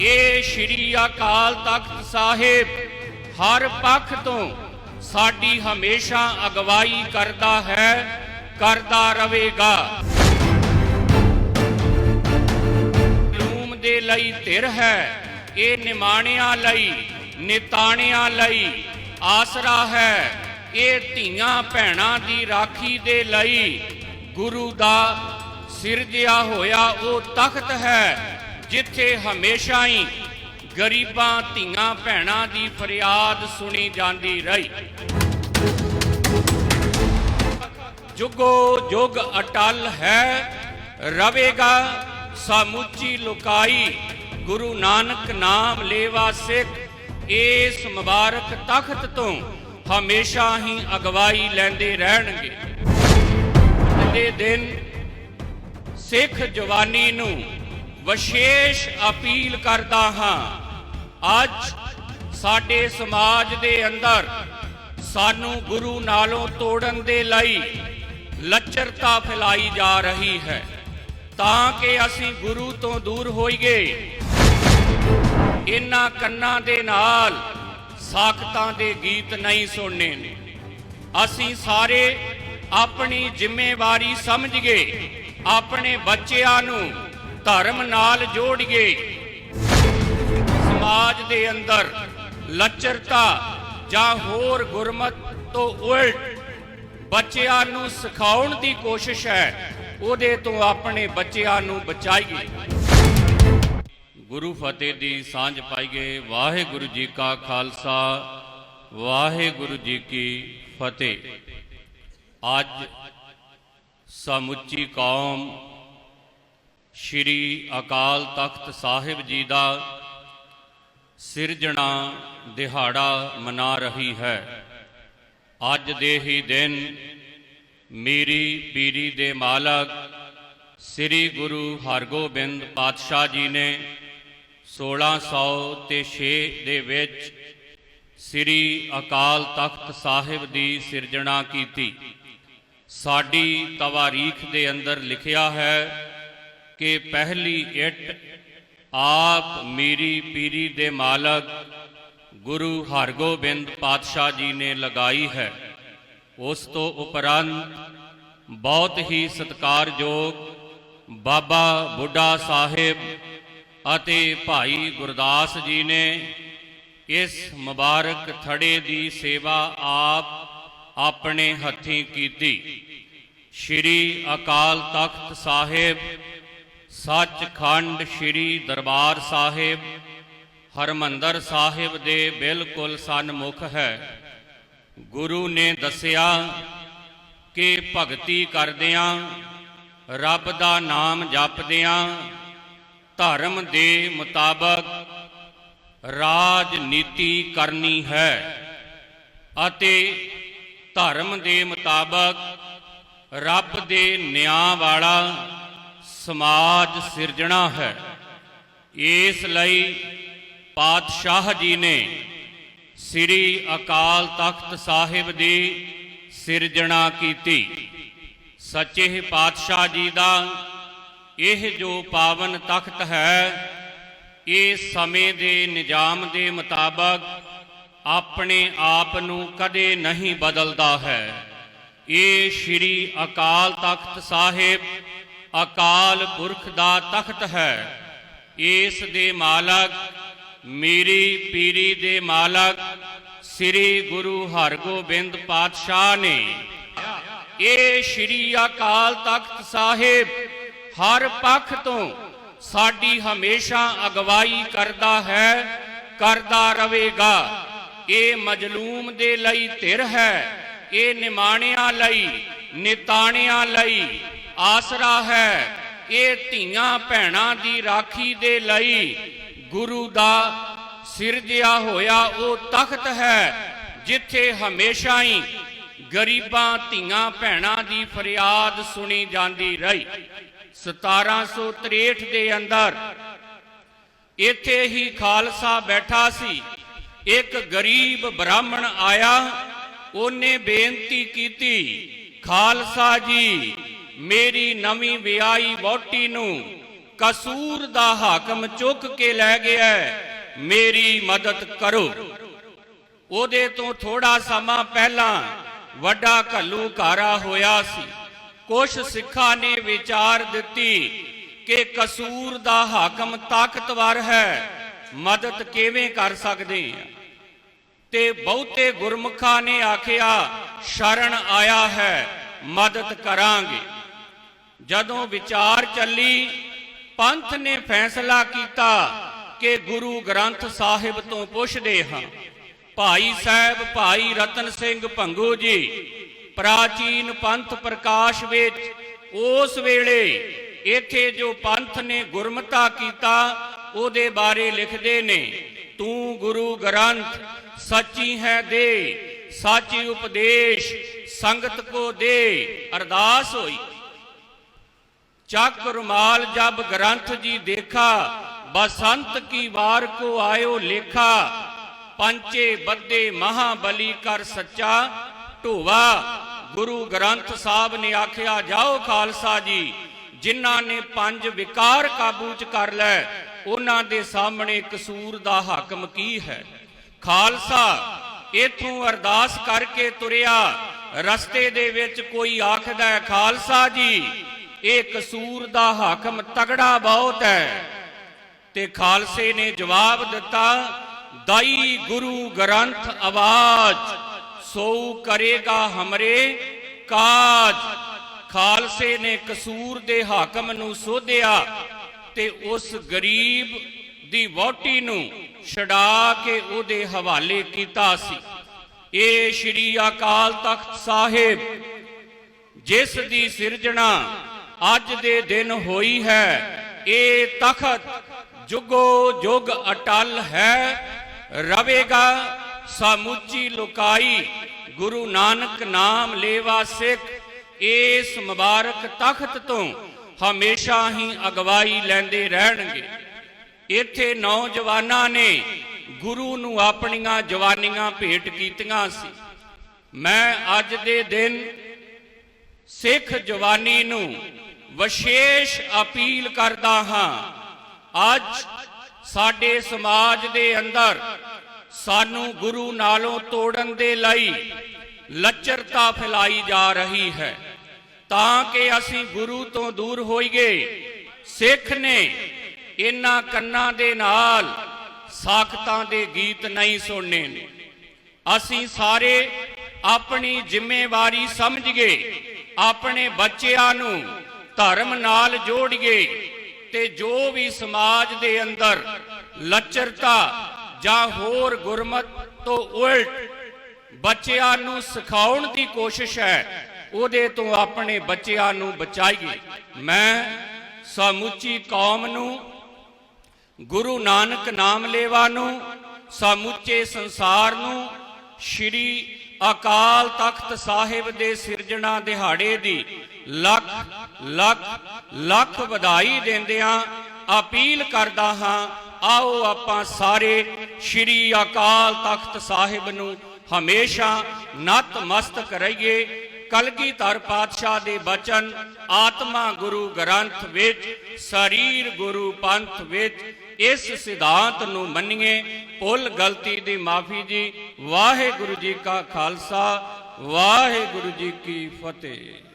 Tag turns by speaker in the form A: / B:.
A: ਇਹ ਸ਼੍ਰੀ ਅਕਾਲ ਤਖਤ ਸਾਹਿਬ, ਹਰ ਪੱਖ ਤੋਂ ਸਾਡੀ ਹਮੇਸ਼ਾ ਅਗਵਾਈ ਕਰਦਾ ਹੈ, ਕਰਦਾ ਰਹੇਗਾ। ਮਜ਼ਲੂਮ ਦੇ ਲਈ ਧਿਰ ਹੈ, ਇਹ ਨਿਮਾਣਿਆਂ ਲਈ, ਨਿਤਾਣਿਆਂ ਲਈ, ਆਸਰਾ ਹੈ, ਇਹ ਧੀਆਂ ਭੈਣਾਂ ਦੀ ਰਾਖੀ ਦੇ ਲਈ, ਗੁਰੂ ਦਾ ਸਿਰਜਿਆ ਹੋਇਆ ਉਹ ਤਖਤ ਹੈ। ਜਿੱਥੇ ਹਮੇਸ਼ਾ ਹੀ ਗਰੀਬਾਂ, ਧੀਆਂ, ਭੈਣਾਂ ਦੀ ਫਰਿਆਦ ਸੁਣੀ ਜਾਂਦੀ ਰਹੀ। ਜੁਗੋ ਜੁਗ ਅਟਲ ਹੈ, ਰਵੇਗਾ ਸਮੁੱਚੀ ਲੁਕਾਈ, ਗੁਰੂ ਨਾਨਕ ਨਾਮ ਲੇਵਾ ਸਿੱਖ, ਇਸ ਮੁਬਾਰਕ ਤਖਤ ਤੋਂ ਹਮੇਸ਼ਾ ਹੀ ਅਗਵਾਈ ਲੈਂਦੇ ਰਹਿਣਗੇ। ਦੇ ਦਿਨ ਸਿੱਖ ਜਵਾਨੀ ਨੂੰ ਵਿਸ਼ੇਸ਼ ਅਪੀਲ ਕਰਦਾ ਹਾਂ, ਅੱਜ ਸਾਡੇ ਸਮਾਜ ਦੇ ਅੰਦਰ ਸਾਨੂੰ ਗੁਰੂ ਨਾਲੋਂ ਤੋੜਨ ਦੇ ਲਈ ਲੱਚਰਤਾ ਫੈਲਾਈ ਜਾ ਰਹੀ ਹੈ, ਤਾਂ ਕਿ ਅਸੀਂ ਗੁਰੂ ਤੋਂ ਦੂਰ ਹੋਈਏ। ਇਹਨਾਂ ਕੰਨਾਂ ਦੇ ਨਾਲ ਸਾਖਤਾਂ ਦੇ ਗੀਤ ਨਹੀਂ ਸੁਣਨੇ ਨੇ। ਅਸੀਂ ਸਾਰੇ ਆਪਣੀ ਜ਼ਿੰਮੇਵਾਰੀ ਸਮਝ ਗਏ, ਆਪਣੇ ਬੱਚਿਆਂ ਨੂੰ ਧਰਮ ਨਾਲ ਜੋੜੀਏ। ਸਮਾਜ ਦੇ ਅੰਦਰ ਲੱਚਰਤਾ ਜਾਂ ਹੋਰ ਗੁਰਮਤ ਤੋਂ ਉਲਟ ਬੱਚਿਆਂ ਨੂੰ ਸਿਖਾਉਣ ਦੀ ਕੋਸ਼ਿਸ਼ ਹੈ, ਉਹਦੇ ਤੋਂ ਆਪਣੇ ਬੱਚਿਆਂ ਨੂੰ ਬਚਾਈਏ। ਗੁਰੂ ਫਤਿਹ ਦੀ ਸਾਂਝ ਪਾਈਏ। ਵਾਹਿਗੁਰੂ ਜੀ ਕਾ ਖਾਲਸਾ, ਵਾਹਿਗੁਰੂ ਜੀ ਕੀ ਫਤਿਹ। ਅੱਜ ਸਮੁੱਚੀ ਕੌਮ ਸ਼੍ਰੀ ਅਕਾਲ ਤਖਤ ਸਾਹਿਬ ਜੀ ਦਾ ਸਿਰਜਣਾ ਦਿਹਾੜਾ ਮਨਾ ਰਹੀ ਹੈ। ਅੱਜ ਦੇ ਹੀ ਦਿਨ ਮੇਰੀ ਪੀਰੀ ਦੇ ਮਾਲਕ ਸ੍ਰੀ ਗੁਰੂ ਹਰਗੋਬਿੰਦ ਪਾਤਸ਼ਾਹ ਜੀ ਨੇ 1606 ਦੇ ਵਿੱਚ ਸ੍ਰੀ ਅਕਾਲ ਤਖਤ ਸਾਹਿਬ ਦੀ ਸਿਰਜਣਾ ਕੀਤੀ। ਸਾਡੀ ਤਵਾਰੀਖ ਦੇ ਅੰਦਰ ਲਿਖਿਆ ਹੈ ਕਿ ਪਹਿਲੀ ਇੱਟ ਆਪ ਮੇਰੀ ਪੀਰੀ ਦੇ ਮਾਲਕ ਗੁਰੂ ਹਰਗੋਬਿੰਦ ਪਾਤਸ਼ਾਹ ਜੀ ਨੇ ਲਗਾਈ ਹੈ। ਉਸ ਤੋਂ ਉਪਰੰਤ ਬਹੁਤ ਹੀ ਸਤਿਕਾਰਯੋਗ ਬਾਬਾ ਬੁੱਢਾ ਸਾਹਿਬ ਅਤੇ ਭਾਈ ਗੁਰਦਾਸ ਜੀ ਨੇ ਇਸ ਮੁਬਾਰਕ ਥੜੇ ਦੀ ਸੇਵਾ ਆਪ ਆਪਣੇ ਹੱਥੀਂ ਕੀਤੀ। ਸ਼੍ਰੀ ਅਕਾਲ ਤਖਤ ਸਾਹਿਬ ਸੱਚਖੰਡ ਸ਼੍ਰੀ ਦਰਬਾਰ ਸਾਹਿਬ, ਹਰਮੰਦਰ ਸਾਹਿਬ ਦੇ ਬਿਲਕੁਲ ਸਨਮੁਖ ਹੈ। ਗੁਰੂ ਨੇ ਦੱਸਿਆ ਕਿ ਭਗਤੀ ਕਰਦਿਆਂ, ਰੱਬ ਦਾ ਨਾਮ ਜਪਦਿਆਂ, ਧਰਮ ਦੇ ਮੁਤਾਬਕ ਰਾਜਨੀਤੀ ਕਰਨੀ ਹੈ ਅਤੇ ਧਰਮ ਦੇ ਮੁਤਾਬਕ ਰੱਬ ਦੇ ਨਿਆਂ ਵਾਲਾ ਸਮਾਜ ਸਿਰਜਣਾ ਹੈ। ਇਸ ਲਈ ਪਾਤਸ਼ਾਹ ਜੀ ਨੇ ਸ੍ਰੀ ਅਕਾਲ ਤਖਤ ਸਾਹਿਬ ਦੀ ਸਿਰਜਣਾ ਕੀਤੀ। ਸੱਚੇ ਪਾਤਸ਼ਾਹ ਜੀ ਦਾ ਇਹ ਜੋ ਪਾਵਨ ਤਖਤ ਹੈ, ਇਹ ਸਮੇਂ ਦੇ ਨਿਜ਼ਾਮ ਦੇ ਮੁਤਾਬਕ ਆਪਣੇ ਆਪ ਨੂੰ ਕਦੇ ਨਹੀਂ ਬਦਲਦਾ ਹੈ। ਇਹ ਸ੍ਰੀ ਅਕਾਲ ਤਖਤ ਸਾਹਿਬ ਅਕਾਲ ਪੁਰਖ ਦਾ ਤਖਤ ਹੈ। ਇਸ ਦੇ ਮਾਲਕ, ਮੇਰੀ ਪੀਰੀ ਦੇ ਮਾਲਕ ਸ੍ਰੀ ਗੁਰੂ ਹਰਗੋਬਿੰਦ ਪਾਤਸ਼ਾਹ ਨੇ। ਇਹ ਸ੍ਰੀ ਅਕਾਲ ਤਖਤ ਸਾਹਿਬ, ਹਰ ਪੱਖ ਤੋਂ ਸਾਡੀ ਹਮੇਸ਼ਾ ਅਗਵਾਈ ਕਰਦਾ ਹੈ, ਕਰਦਾ ਰਹੇਗਾ। ਇਹ ਮਜਲੂਮ ਦੇ ਲਈ ਧਿਰ ਹੈ ਇਹ ਨਿਮਾਣਿਆਂ ਲਈ, ਨਿਤਾਣਿਆਂ ਲਈ ਆਸਰਾ ਹੈ। ਇਹ ਧੀਆਂ ਭੈਣਾਂ ਦੀ ਰਾਖੀ ਦੇ ਲਈ ਗੁਰੂ ਦਾ ਸਿਰਜਿਆ ਹੋਇਆ ਉਹ ਤਖਤ ਹੈ, ਜਿੱਥੇ ਹਮੇਸ਼ਾ ਹੀ ਗਰੀਬਾਂ ਧੀਆਂ ਭੈਣਾਂ ਦੀ ਫਰਿਆਦ ਸੁਣੀ ਜਾਂਦੀ ਰਹੀ। 1763 ਦੇ ਅੰਦਰ ਇੱਥੇ ਹੀ ਖਾਲਸਾ ਬੈਠਾ ਸੀ। ਇੱਕ ਗਰੀਬ ਬ੍ਰਾਹਮਣ ਆਇਆ, ਉਹਨੇ ਬੇਨਤੀ ਕੀਤੀ, ਖਾਲਸਾ ਜੀ ਮੇਰੀ ਨਵੀਂ ਵਿਆਹੀ ਵਹੁਟੀ ਨੂੰ ਕਸੂਰ ਦਾ ਹਾਕਮ ਚੁੱਕ ਕੇ ਲੈ ਗਿਆ ਮੇਰੀ ਮਦਦ ਕਰੋ। ਉਹਦੇ ਤੋਂ ਥੋੜਾ ਸਮਾਂ ਪਹਿਲਾਂ ਵੱਡਾ ਘੱਲੂ ਘਾਰਾ ਹੋਇਆ ਸੀ। ਕੁਝ ਸਿੱਖਾਂ ਨੇ ਵਿਚਾਰ ਦਿੱਤੀ ਕਿ ਕਸੂਰ ਦਾ ਹਾਕਮ ਤਾਕਤਵਰ ਹੈ। ਮਦਦ ਕਿਵੇਂ ਕਰ ਸਕਦੇ ਹਾਂ? ਤੇ ਬਹੁਤੇ ਗੁਰਮੁਖਾਂ ਨੇ ਆਖਿਆ, ਸ਼ਰਨ ਆਇਆ ਹੈ, ਮਦਦ ਕਰਾਂਗੇ। ਜਦੋਂ ਵਿਚਾਰ ਚੱਲੀ, ਪੰਥ ਨੇ ਫੈਸਲਾ ਕੀਤਾ ਕਿ ਗੁਰੂ ਗ੍ਰੰਥ ਸਾਹਿਬ ਤੋਂ ਪੁੱਛਦੇ ਹਾਂ, ਭਾਈ ਸਾਹਿਬ, ਭਾਈ ਰਤਨ ਸਿੰਘ ਭੰਗੂ ਜੀ, ਪ੍ਰਾਚੀਨ ਪੰਥ ਪ੍ਰਕਾਸ਼ ਵਿੱਚ ਉਸ ਵੇਲੇ ਇੱਥੇ ਜੋ ਪੰਥ ਨੇ ਗੁਰਮਤਾ ਕੀਤਾ, ਉਹਦੇ ਬਾਰੇ ਲਿਖਦੇ ਨੇ, ਤੂੰ ਗੁਰੂ ਗ੍ਰੰਥ, ਸੱਚੀ ਹੈ ਦੇ, ਸਾਚੀ ਉਪਦੇਸ਼, ਸੰਗਤ ਕੋ ਦੇ, ਅਰਦਾਸ ਹੋਈ। ਚੱਕ ਰੁਮਾਲ ਜਬ ਗ੍ਰੰਥ ਜੀ ਦੇਖਾ, ਬਸੰਤ ਕੀ ਵਾਰ ਕੋ ਆਇਓ ਲੇਖਾ, ਪੰਚੇ ਬੱਦੇ ਮਹਾਬਲੀ ਕਰ ਸੱਚਾ, ਢੋਵਾ, ਗੁਰੂ ਗ੍ਰੰਥ ਸਾਹਿਬ ਨੇ ਆਖਿਆ, ਜਾਓ ਖਾਲਸਾ ਜੀ, ਜਿਨ੍ਹਾਂ ਨੇ ਪੰਜ ਵਿਕਾਰ ਕਾਬੂ ਚ ਕਰ ਲੈ, ਉਹਨਾਂ ਦੇ ਸਾਹਮਣੇ ਕਸੂਰ ਦਾ ਹਾਕਮ ਕੀ ਹੈ? ਖਾਲਸਾ, ਇਥੋਂ ਅਰਦਾਸ ਕਰਕੇ ਤੁਰਿਆ, ਰਸਤੇ ਦੇ ਵਿੱਚ ਕੋਈ ਆਖਦਾ ਖਾਲਸਾ ਜੀ ਇਹ ਕਸੂਰ ਦਾ ਹਾਕਮ ਤਗੜਾ ਬਹੁਤ ਹੈ। ਤੇ ਖਾਲਸੇ ਨੇ ਜਵਾਬ ਦਿੱਤਾ, ਦਾਈ ਗੁਰੂ ਗ੍ਰੰਥ ਆਵਾਜ਼, ਸੋ ਕਰੇਗਾ ਹਮਰੇ ਕਾਜ। ਖਾਲਸੇ ਨੇ ਕਸੂਰ ਦੇ ਹਾਕਮ ਨੂੰ ਸੋਧਿਆ ਤੇ ਉਸ ਗਰੀਬ ਦੀ ਵੋਟੀ ਨੂੰ ਛਡਾ ਕੇ ਉਹਦੇ ਹਵਾਲੇ ਕੀਤਾ ਸੀ। ਇਹ ਸ਼੍ਰੀ ਅਕਾਲ ਤਖਤ ਸਾਹਿਬ, ਜਿਸ ਦੀ ਸਿਰਜਣਾ ਅੱਜ ਦੇ ਦਿਨ ਹੋਈ ਹੈ। ਇਹ ਤਖਤ ਜੁਗੋ ਜੁਗ ਅਟਲ ਹੈ। ਰਵੇਗਾ ਸਮੁੱਚੀ ਲੁਕਾਈ। ਗੁਰੂ ਨਾਨਕ ਨਾਮ ਲੇਵਾ ਸਿੱਖ। ਇਸ ਮੁਬਾਰਕ ਤਖਤ ਤੋਂ ਹਮੇਸ਼ਾ ਹੀ ਅਗਵਾਈ ਲੈਂਦੇ ਰਹਿਣਗੇ। ਇੱਥੇ ਨੌਜਵਾਨਾਂ ਨੇ ਗੁਰੂ ਨੂੰ ਆਪਣੀਆਂ ਜਵਾਨੀਆਂ ਭੇਟ ਕੀਤੀਆਂ ਸੀ। ਮੈਂ ਅੱਜ ਦੇ ਦਿਨ ਸਿੱਖ ਜਵਾਨੀ ਨੂੰ ਵਿਸ਼ੇਸ਼ ਅਪੀਲ ਕਰਦਾ ਹਾਂ, ਅੱਜ ਸਾਡੇ ਸਮਾਜ ਦੇ ਅੰਦਰ ਸਾਨੂੰ ਗੁਰੂ ਨਾਲੋਂ ਤੋੜਨ ਦੇ ਲਈ ਲੱਚਰਤਾ ਫੈਲਾਈ ਜਾ ਰਹੀ ਹੈ। ਤਾਂ ਕਿ ਅਸੀਂ ਗੁਰੂ ਤੋਂ ਦੂਰ ਹੋਈਏ, ਸਿੱਖ ਨੇ ਇਹਨਾਂ ਕੰਨਾਂ ਦੇ ਨਾਲ ਸਾਖਤਾਂ ਦੇ ਗੀਤ ਨਹੀਂ ਸੁਣਨੇ। ਨੇ ਅਸੀਂ ਸਾਰੇ ਆਪਣੀ ਜ਼ਿੰਮੇਵਾਰੀ ਸਮਝ ਗਏ, ਆਪਣੇ ਬੱਚਿਆਂ ਨੂੰ ਧਰਮ ਨਾਲ ਜੋੜੀਏ ਤੇ ਜੋ ਵੀ ਸਮਾਜ ਦੇ ਅੰਦਰ ਲੱਚਰਤਾ ਜਾਂ ਹੋਰ ਗੁਰਮਤ ਤੋਂ ਉਲਟ ਬੱਚਿਆਂ ਨੂੰ ਸਿਖਾਉਣ ਦੀ ਕੋਸ਼ਿਸ਼ ਹੈ, ਉਹਦੇ ਤੋਂ ਆਪਣੇ ਬੱਚਿਆਂ ਨੂੰ ਬਚਾਈਏ। ਮੈਂ ਸਮੁੱਚੀ ਕੌਮ ਨੂੰ, ਗੁਰੂ ਨਾਨਕ ਨਾਮ ਲੇਵਾ ਨੂੰ, ਸਮੁੱਚੇ ਸੰਸਾਰ ਨੂੰ, ਸ਼੍ਰੀ ਅਕਾਲ ਤਖਤ ਸਾਹਿਬ ਦੇ ਸਿਰਜਣਾ ਦਿਹਾੜੇ ਦੀ ਲੱਖ ਲੱਖ ਲੱਖ ਵਧਾਈ ਦਿੰਦਿਆਂ ਅਪੀਲ ਕਰਦਾ ਹਾਂ, ਆਓ ਆਪਾਂ ਸਾਰੇ ਸ਼੍ਰੀ ਅਕਾਲ ਤਖਤ ਸਾਹਿਬ ਨੂੰ ਹਮੇਸ਼ਾ ਨਤਮਸਤਕ ਰਹੀਏ। ਕਲਗੀਧਰ ਪਾਤਸ਼ਾਹ ਦੇ ਬਚਨ, ਆਤਮਾ ਗੁਰੂ ਗ੍ਰੰਥ ਵਿੱਚ, ਸਰੀਰ ਗੁਰੂ ਪੰਥ ਵਿੱਚ, ਇਸ ਸਿਧਾਂਤ ਨੂੰ ਮੰਨੀਏ। ਭੁੱਲ ਗਲਤੀ ਦੀ ਮਾਫੀ ਜੀ, ਵਾਹਿਗੁਰੂ ਜੀ ਕਾ ਖਾਲਸਾ, ਵਾਹਿਗੁਰੂ ਜੀ ਕੀ ਫਤਿਹ।